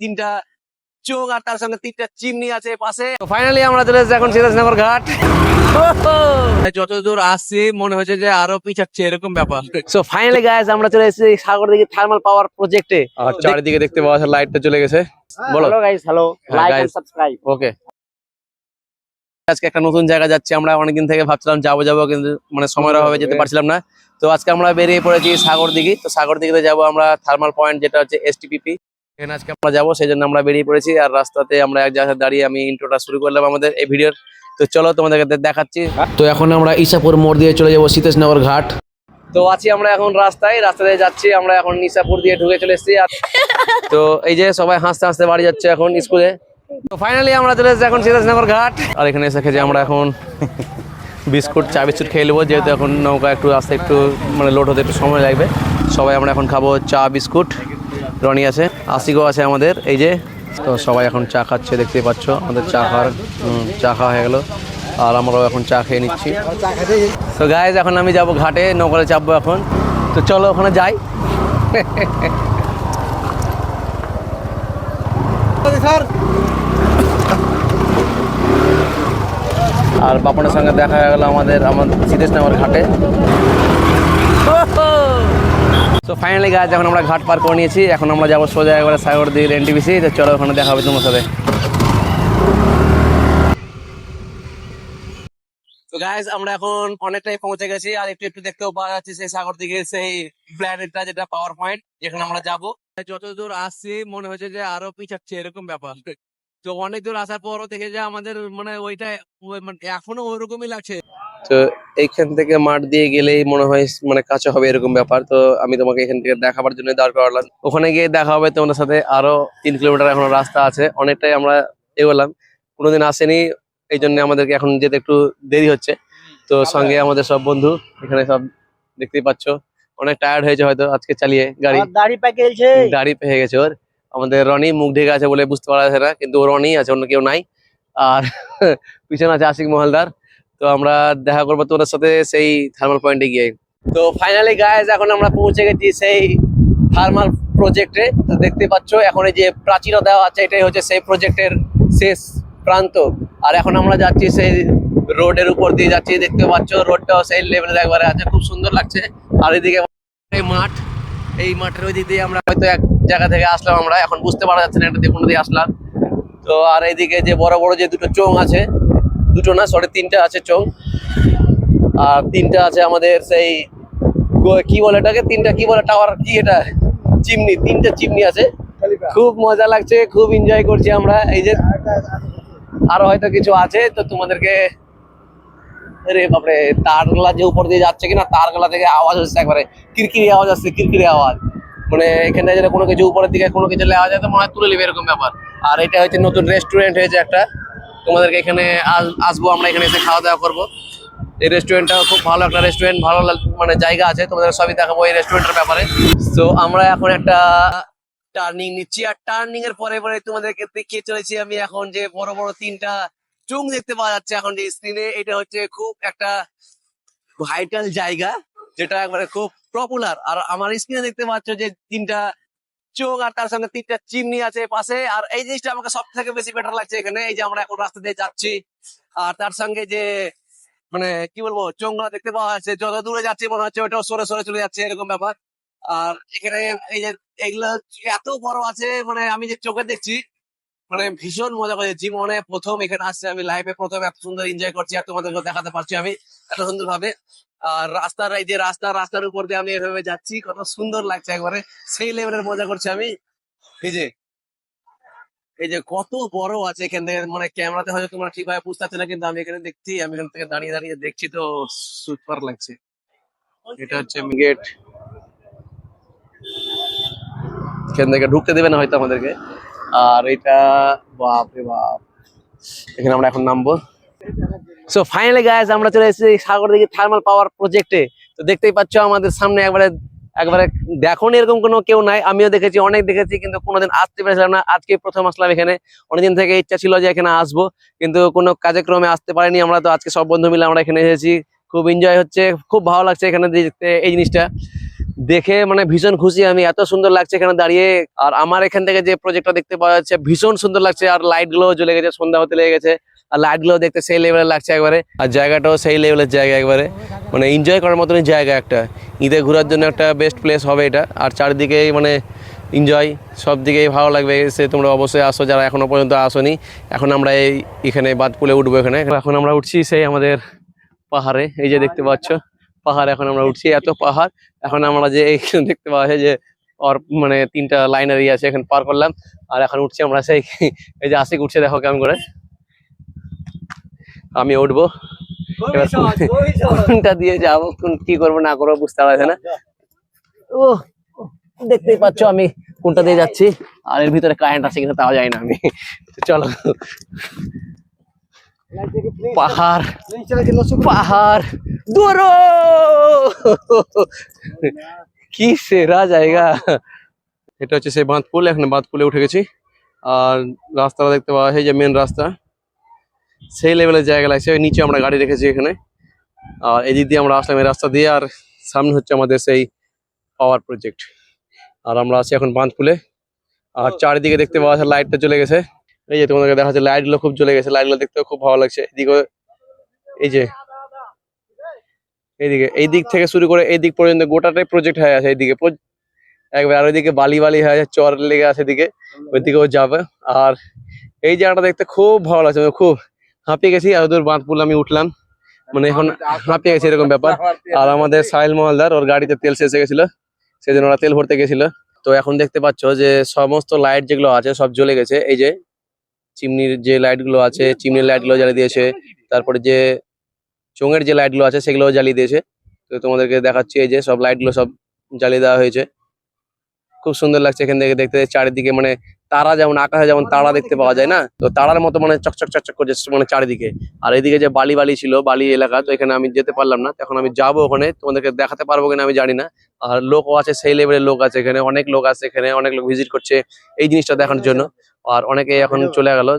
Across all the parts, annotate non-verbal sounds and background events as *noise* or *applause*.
তিনটা চোখ আর তার সঙ্গে তিনটা চিমনি আছে পাশে। ফাইনালি আমরা চলে এসেছি এখন সিরাজনগর ঘাট। যতদূর আসছি মনে হচ্ছে যে আরও পিছাচ্ছে এরকম ব্যাপার। সো ফাইনালি গাইস আমরা চলে এসেছি সাগর দিকে থার্মাল পাওয়ার প্রজেক্টে আর চারিদিকে দেখতে পাওয়া যাচ্ছে লাইটটা চলে গেছে। বলো। হ্যালো গাইস হ্যালো হ্যাঁ, লাইক এন্ড সাবস্ক্রাইব ওকে আজকে একটা নতুন জায়গা যাচ্ছি আমরা অনেকদিন থেকে ভাবছিলাম যাব যাব কিন্তু মানে সময়ের অভাবে যেতে পারছিলাম না। তো আজকে আমরা বেরিয়ে পড়েছি সাগর দিঘি। তো সাগর দিঘিতে যাব আমরা থার্মাল পয়েন্ট যেটা হচ্ছে এসটিপিপি এখানে আজকে আমরা যাব সেই জন্য আমরা বেরিয়ে পড়েছি আর রাস্তাতে আমরা এক জায়গায় দাঁড়িয়ে আমি ইন্ট্রোটা শুরু করলাম আমাদের এই ভিডিওর তো চলো তোমাদেরকে দেখাচ্ছি। তো এখন আমরা ইসাপুর মোড় দিয়ে চলে যাব সীতেশনগর ঘাট। তো আছি আমরা এখন রাস্তায় রাস্তাতে যাচ্ছি আমরা এখন নিশাপুর দিয়ে ঢুকে চলে এসেছি। আর *laughs* তো এই যে সবাই হাসতে হাসতে বাড়ি যাচ্ছে এখন স্কুলে। তো ফাইনালি আমরা চলে এসেছি এখন সিরাজনগর ঘাট। আর এখানে এসে খেয়েছি আমরা এখন বিস্কুট চা বিস্কুট খেয়ে নেব যেহেতু এখন নৌকা একটু আসতে একটু মানে লোড হতে একটু সময় লাগবে। সবাই আমরা এখন খাব চা বিস্কুট। রনি আছে আশিকও আছে আমাদের, এই যে। তো সবাই এখন চা খাচ্ছে, দেখতেই পাচ্ছ, আমাদের চা খাওয়ার চা খাওয়া হয়ে গেলো। আর আমরাও এখন চা খেয়ে নিচ্ছি। তো গাইজ এখন আমি যাব ঘাটে নৌকালে চাপবো এখন। তো চলো ওখানে যাই। আর বাপনের সঙ্গে দেখা হয়ে গেল আমাদের আমাদের সিদ্ধেশনগর ঘাটে। তো ফাইনালি গাছ এখন আমরা ঘাট পার করে নিয়েছি। এখন আমরা যাব সোজা একবার সাগর দিকে এনটিপিসি তো চলো ওখানে দেখা হবে তোমার সাথে। তো গাইজ আমরা এখন অনেকটাই পৌঁছে গেছি, আর একটু একটু দেখতেও পাওয়া যাচ্ছে সেই সাগর দিকে, সেই প্ল্যানেটটা যেটা পাওয়ার পয়েন্ট যেখানে আমরা যাব। যতদূর আসছি, মনে হচ্ছে যে আরও পিছাচ্ছে, এরকম ব্যাপার। তো অনেক দূর আসার পরও থেকে যে আমাদের মানে ওইটা ওই মানে এখনও ওইরকমই লাগছে। তো এইখান থেকে মাঠ দিয়ে গেলেই মনে হয় মানে কাছে হবে এরকম ব্যাপার। তো আমি তোমাকে এখান থেকে দেখাবার জন্য দাঁড় করালাম। ওখানে গিয়ে দেখা হবে তোমাদের সাথে আরও তিন কিলোমিটার এখনও রাস্তা আছে। অনেকটাই আমরা এগোলাম। কোনোদিন আসেনি এই জন্য আমাদেরকে এখন যেতে একটু দেরি হচ্ছে। তো সঙ্গে আমাদের সব বন্ধু এখানে সব দেখতেই পাচ্ছ। অনেক টায়ার্ড হয়েছে হয়তো আজকে চালিয়ে গাড়ি। দাড়ি পেকে দাড়ি পেয়ে গেছে ওর। আমাদের রনি মুখ ঢেকে আছে বলে বুঝতে পারা যাচ্ছে না কিন্তু রনি আছে অন্য কেউ নাই। আর *laughs* পিছনে আছে আশিক মহলদার। তো আমরা দেখা করব তোদের সাথে সেই থার্মাল পয়েন্টে গিয়ে। তো ফাইনালি গাইজ এখন আমরা পৌঁছে গেছি সেই থার্মাল প্রজেক্টে তো দেখতে পাচ্ছ, এখন এই যে প্রাচীর দেওয়া আছে, এটাই হচ্ছে সেই প্রজেক্টের শেষ প্রান্ত। আর এখন আমরা যাচ্ছি সেই রোডের উপর দিয়ে যাচ্ছি, দেখতে পাচ্ছ, রোডটাও সেই লেভেলের একবারে আছে, খুব সুন্দর লাগছে। আর এদিকে মাঠ, এই মাঠের ওই দিক দিয়ে আমরা হয়তো এক জায়গা থেকে আসলাম আমরা, এখন বুঝতে পারা যাচ্ছে না, এটা কোনো দিয়ে আসলাম। তো আর এইদিকে যে বড় বড় যে দুটো চোং আছে দুটো না সরি তিনটা আছে চোং। আর তিনটা আছে আমাদের সেই কি বলে এটাকে? তিনটা কি বলে? টাওয়ার কি এটা? চিমনি তিনটা চিমনি আছে। খুব মজা লাগছে খুব এনজয় করছি আমরা। এই যে আরও হয়তো কিছু আছে তো তোমাদেরকে রে বাপরে তারগুলা যে উপর দিয়ে যাচ্ছে কিনা তারগুলা থেকে আওয়াজ হচ্ছে একবারে। কিরকিরি আওয়াজ আসছে কিরকিরি আওয়াজ। মানে এখানে যদি কোনো কিছু উপরের দিকে কোনো কিছু লেওয়া যায় তো মনে হয় তুলে নেবে এরকম ব্যাপার। আর এটা হচ্ছে নতুন রেস্টুরেন্ট হয়েছে একটা। তোমাদেরকে এখানে আস- আসব, আমরা এখানে এসে খাওয়া দাওয়া করব। এই রেস্টুরেন্টটাও খুব ভালো একটা রেস্টুরেন্ট ভালো মানে জায়গা আছে, তোমাদের সবই দেখাবো এই রেস্টুরেন্টের ব্যাপারে। তো আমরা এখন একটা টার্নিং নিচ্ছি, আর টার্নিং এর পরে পরে তোমাদেরকে দেখিয়ে চলেছি আমি এখন যে বড় বড় তিনটা চোখ দেখতে পাওয়া যাচ্ছে এখন যে স্ক্রিনে এটা হচ্ছে খুব একটা ভাইটাল জায়গা, যেটা একবারে খুব পপুলার আর আমার স্ক্রিনে দেখতে পাচ্ছ যে তিনটা চোখ আর তার সঙ্গে তিনটা চিমনি আছে পাশে। আর এই জিনিসটা আমাকে সব থেকে বেশি বেটার লাগছে এখানে। এই যে আমরা এখন রাস্তা দিয়ে যাচ্ছি, আর তার সঙ্গে যে মানে কি বলব, চোখগুলো দেখতে পাওয়া যাচ্ছে, যত দূরে যাচ্ছে মনে হচ্ছে ওটাও সরে সরে চলে যাচ্ছে, এরকম ব্যাপার। আর এখানে এই যে, এগুলো এত বড় আছে মানে আমি যে চোখে দেখছি মানে ভীষণ মজা করে। জীবনে প্রথম এখানে আসছে, আমি লাইফে প্রথম এত সুন্দর এনজয় করছি আর তোমাদেরকে দেখাতে পারছি আমি এত সুন্দর ভাবে আর রাস্তার এই যে রাস্তা, রাস্তার উপর দিয়ে আমি এভাবে যাচ্ছি, কত সুন্দর লাগছে একবারে। সেই লেভেলের মজা করছি আমি। এই যে এই যে কত বড় আছে এখান থেকে মানে ক্যামেরাতে হয়তো তোমরা ঠিকভাবে বুঝতে পারছ না, কিন্তু আমি এখানে দেখছি, আমি এখান থেকে দাঁড়িয়ে দাঁড়িয়ে দেখছি তো সুপার লাগছে। এটা হচ্ছে গেট এখান থেকে ঢুকতে দেবে না হয়তো আমাদেরকে। আর এটা বাপ রে বাপ। এখানে আমরা এখন নামবো। সো ফাইনালি গাইস আমরা চলে এসেছি সাগর দিকে থার্মাল পাওয়ার প্রজেক্টে তো দেখতেই পাচ্ছ, আমাদের সামনে একবারে একবারে দেখো এরকম কোনো কেউ নাই। আমিও দেখেছি, অনেক দেখেছি, কিন্তু কোনোদিন আসতে পেরেছিলাম না। আজকে প্রথম আসলাম এখানে। অনেকদিন থেকে ইচ্ছা ছিল যে এখানে আসব, কিন্তু কোনো কাজে ক্রমে আসতে পারিনি। আমরা তো আজকে সব বন্ধু মিলে আমরা এখানে এসেছি। খুব এনজয় হচ্ছে, খুব ভালো লাগছে এখানে দেখতে এই জিনিসটা। দেখে মানে ভীষণ খুশি আমি, এত সুন্দর লাগছে এখানে দাঁড়িয়ে। আর আমার এখান থেকে যে প্রজেক্টটা দেখতে পাওয়া যাচ্ছে, ভীষণ সুন্দর লাগছে। আর লাইটগুলো জ্বলে গেছে, সন্ধ্যা হতে লেগে গেছে। আর লাইটগুলো দেখতে সেই লেভেলের লাগছে একবারে। আর জায়গাটাও সেই লেভেলের জায়গা একবারে। মানে এনজয় করার মতনই জায়গা একটা। ঈদে ঘোরার জন্য একটা বেস্ট প্লেস হবে এটা। আর চারিদিকেই মানে এনজয় সব দিকেই ভালো লাগবে। সে তোমরা অবশ্যই আসো, যারা এখনও পর্যন্ত আসোনি। এখন আমরা এই এখানে বাদ পুলে উঠবো এখানে। এখন আমরা উঠছি সেই আমাদের পাহাড়ে, এই যে দেখতে পাচ্ছ। পাহাড় এখন আমরা উঠছি এত পাহাড়। এখন আমরা যে দেখতে পাওয়া যায় যে ওর মানে তিনটা লাইনার ইয়ে আছে এখন পার করলাম। আর এখন উঠছি আমরা সেই এই যে আশিক উঠছে দেখো কেমন করে। আমি উঠবো। এবার কোনটা দিয়ে যাব কোন কি করব না করব বুঝতে পারছে না। ও দেখতেই পাচ্ছ আমি কোনটা দিয়ে যাচ্ছি। আর এর ভিতরে কারেন্ট আছে কিনা তাও জানি না আমি। চলো। পাহাড়। পাহাড়। দূর কি সেরা জায়গা। এটা হচ্ছে সেই বাঁধপুল এখানে বাঁধপুলে উঠে গেছি। আর রাস্তাটা দেখতে পাওয়া যায় যে মেন রাস্তা। সেই লেভেলের জায়গা লাগছে। ওই নিচে আমরা গাড়ি রেখেছি এখানে। আর এদিক দিয়ে আমরা আসলাম এই রাস্তা দিয়ে আর সামনে হচ্ছে আমাদের সেই পাওয়ার প্রজেক্ট আর আমরা আছি এখন বাঁধপুলে। আর চারিদিকে দেখতে পাওয়া যাচ্ছে লাইটটা চলে গেছে। এই যে তোমাদেরকে দেখা যাচ্ছে লাইটগুলো খুব জ্বলে গেছে, লাইটগুলো দেখতেও খুব ভালো লাগছে। এদিকে এই যে, এইদিকে এই দিক থেকে শুরু করে এই দিক পর্যন্ত গোটাটাই প্রজেক্ট হয়ে আছে এইদিকে। একবার আর ওইদিকে বালি বালি হয়ে আছে, চর লেগে আছে এদিকে, ওইদিকেও যাবে। আর এই জায়গাটা দেখতে খুব ভালো লাগছে খুব হাঁপিয়ে গেছি আর দূর বাঁধপুল আমি উঠলাম। মানে এখন হাঁপিয়ে গেছি এরকম ব্যাপার। আর আমাদের সাহিল মহলদার, ওর গাড়িতে তেল শেষ হয়ে গেছিল জন্য ওরা তেল ভরতে গেছিল। তো এখন দেখতে পাচ্ছ যে সমস্ত লাইট যেগুলো আছে, সব জ্বলে গেছে। এই যে চিমনির যে লাইটগুলো আছে, চিমনির লাইটগুলো জ্বালিয়ে দিয়েছে। তারপরে যে চোঙের যে লাইটগুলো আছে, সেগুলোও জ্বালিয়ে দিয়েছে। তো তোমাদেরকে দেখাচ্ছি, এই যে সব লাইটগুলো সব জ্বালিয়ে দেওয়া হয়েছে। খুব সুন্দর লাগছে এখান থেকে দেখতে। চারিদিকে মানে তারা যেমন আকাশে যেমন তারা দেখতে পাওয়া যায় না তো তারার মতো মানে চকচক চকচক করছে মানে চারিদিকে। আর এদিকে যে বালি বালি ছিল বালি এলাকা তো এখানে আমি যেতে পারলাম না এখন আমি যাব ওখানে তোমাদেরকে দেখাতে পারব কিনা আমি জানি না। আর লোকও আছে সেই লেভেলের লোক আছে এখানে অনেক লোক আছে এখানে অনেক লোক ভিজিট করছে এই জিনিসটা দেখার জন্য। আর অনেকে এখন চলে গেল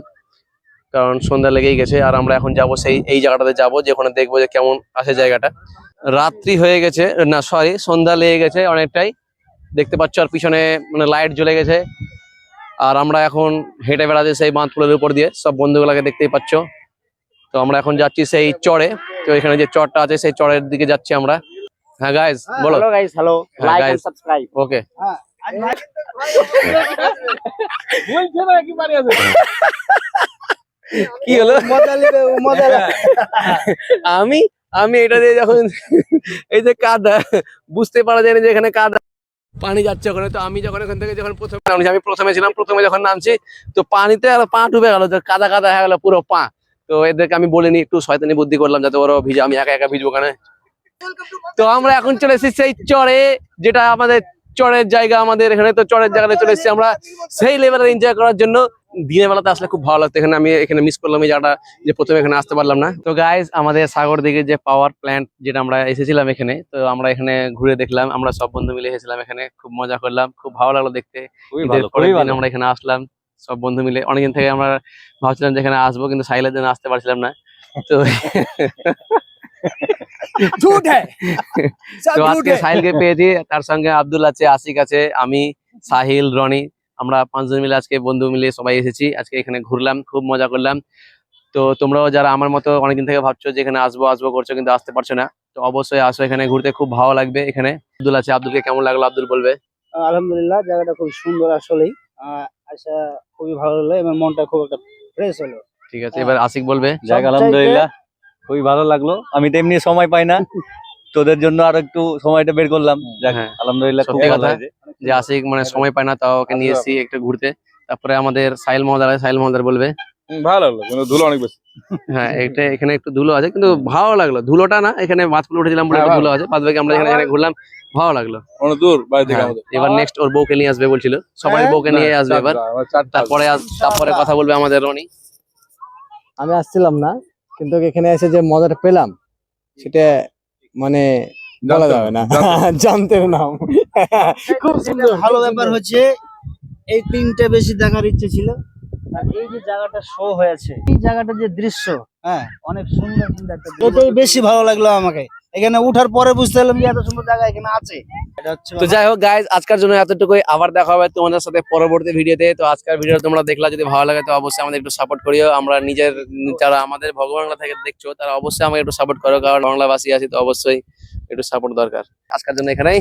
কারণ সন্ধ্যা লেগেই গেছে আর আমরা এখন যাব সেই এই জায়গাটাতে যাব যে ওখানে দেখব যে কেমন আছে জায়গাটা। রাত্রি হয়ে গেছে না সরি সন্ধ্যা লেগে গেছে অনেকটাই। দেখতে পাচ্ছ আর পিছনে মানে লাইট জ্বলে গেছে। আর আমরা এখন হেঁটে বেড়াতে সেই বাঁধ বাঁধপুলের উপর দিয়ে সব বন্ধুগুলোকে দেখতেই পাচ্ছ। তো আমরা এখন যাচ্ছি সেই চড়ে তো এখানে যে চড়টা আছে সেই চড়ের দিকে যাচ্ছি আমরা। হ্যাঁ গাইজ বলো। হ্যালো গাইস হ্যালো হ্যাঁ. এন্ড সাবস্ক্রাইব ওকে কি হলো? মজা আমি আমি এটা দিয়ে যখন এই যে কাদা বুঝতে পারা যায় না যে এখানে কাদা পানি যাচ্ছে ওখানে। তো আমি যখন এখান থেকে যখন প্রথমে নামছি, আমি প্রথমে ছিলাম, প্রথমে যখন নামছি, তো পানিতে আর পা ডুবে গেল কাদা কাদা হয়ে গেলো পুরো পা। তো এদেরকে আমি বলিনি, একটু শয়তানি বুদ্ধি করলাম যাতে ওরা ভিজে, আমি একা একা ভিজবো ওখানে। তো আমরা এখন চলে এসেছি সেই চরে, যেটা আমাদের চরের জায়গা আমাদের এখানে, তো চরের জায়গাতে চলে এসেছি আমরা। সেই লেভেলের এনজয় করার জন্য দিনের বেলাতে আসলে খুব ভালো লাগতো। এখানে আমি এখানে মিস করলাম এই জায়গাটা যে প্রথমে এখানে আসতে পারলাম না। তো গাইজ আমাদের সাগর দিকে যে পাওয়ার প্ল্যান্ট যেটা আমরা এসেছিলাম এখানে তো আমরা এখানে ঘুরে দেখলাম আমরা সব বন্ধু মিলে এসেছিলাম এখানে খুব মজা করলাম খুব ভালো লাগল দেখতে। আমরা এখানে আসলাম সব বন্ধু মিলে। অনেকদিন থেকে আমরা ভাবছিলাম যে এখানে আসব কিন্তু সাইলের জন্য আসতে পারছিলাম না। তো *laughs* তো আজকে সাহিলকে পেয়েছি তার সঙ্গে আব্দুল আছে আশিক আছে আমি সাহিল রনি আমরা পাঁচজন মিলে আজকে বন্ধু মিলে সবাই এসেছি। আজকে এখানে ঘুরলাম খুব মজা করলাম। তো তোমরাও যারা আমার মতো অনেকদিন থেকে ভাবছ যে এখানে আসব আসব করছ কিন্তু আসতে পারছ না তো অবশ্যই আসো এখানে ঘুরতে খুব ভালো লাগবে এখানে। আব্দুল আছে আব্দুলকে কেমন লাগল? আব্দুল বলবে। আলহামদুলিল্লাহ জায়গাটা খুব সুন্দর আসলেই। আহ, আসা খুবই ভালো লাগল এবং মনটা খুব একটা ফ্রেশ হলো। ঠিক আছে এবার আশিক বলবে। জায়গা আলহামদুলিল্লাহ খুবই ভালো লাগল। আমি তো এমনি সময় পাই না। *laughs* তোদের জন্য আর একটু সময়টা বের করলাম। যাক হ্যাঁ। আলহামদুলিল্লাহ খুব সত্যি ভালো কথা। হয়েছে। যে আশিক মানে সময় পায় না তাও ওকে নিয়ে এসেছি একটু ঘুরতে। তারপরে আমাদের সাইল মহদার সাইল মহাদার বলবে? ভালো লাগল কিন্তু ধুলো অনেক বেশি। হ্যাঁ এটা এখানে একটু ধুলো আছে কিন্তু ভালো লাগল। ধুলোটা না এখানে মাছগুলো উঠেছিলাম বলে হ্যাঁ, ভালো। ধুলো আছে। বাদ বাকি আমরা এখানে এখানে ঘুরলাম ভালো লাগল। অনেক দূর বাড়ি থেকে হ্যাঁ, আমাদের। এবার নেক্সট ওর বউকে নিয়ে আসবে বলছিল। সবাই হ্যাঁ? বউকে নিয়ে আসবে এবার। তারপরে আস- তারপরে কথা বলবে আমাদের রনি। আমি আসছিলাম না কিন্তু এখানে এসে যে মজাটা পেলাম সেটা মানে বলা যাবে না। জানতে *laughs* নাম খুব সুন্দর। ভালো ব্যাপার হচ্ছে এই তিনটে বেশি দেখার ইচ্ছে ছিল। আর এই যে জায়গাটা শো হয়েছে এই জায়গাটা যে দৃশ্য হ্যাঁ অনেক সুন্দর সুন্দর বেশি ভালো লাগল আমাকে। এখানে উঠার পরে বুঝতে পারলাম যে এত সুন্দর জায়গা এখানে আছে। তো যাই হোক গাইজ আজকের জন্য এতটুকুই। আবার দেখা হবে তোমাদের সাথে পরবর্তী ভিডিওতে। তো আজকের ভিডিও তোমরা দেখলা যদি ভালো লাগে তো অবশ্যই আমাদের একটু সাপোর্ট করিও। আমরা নিজের যারা আমাদের ভগবানলা থেকে দেখছ তারা অবশ্যই আমাকে একটু সাপোর্ট করো কারণ বাংলাভাষী আছি তো অবশ্যই একটু সাপোর্ট দরকার। আজকের জন্য এখানেই।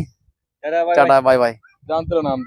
টাটা বাই বাই জানতো নাম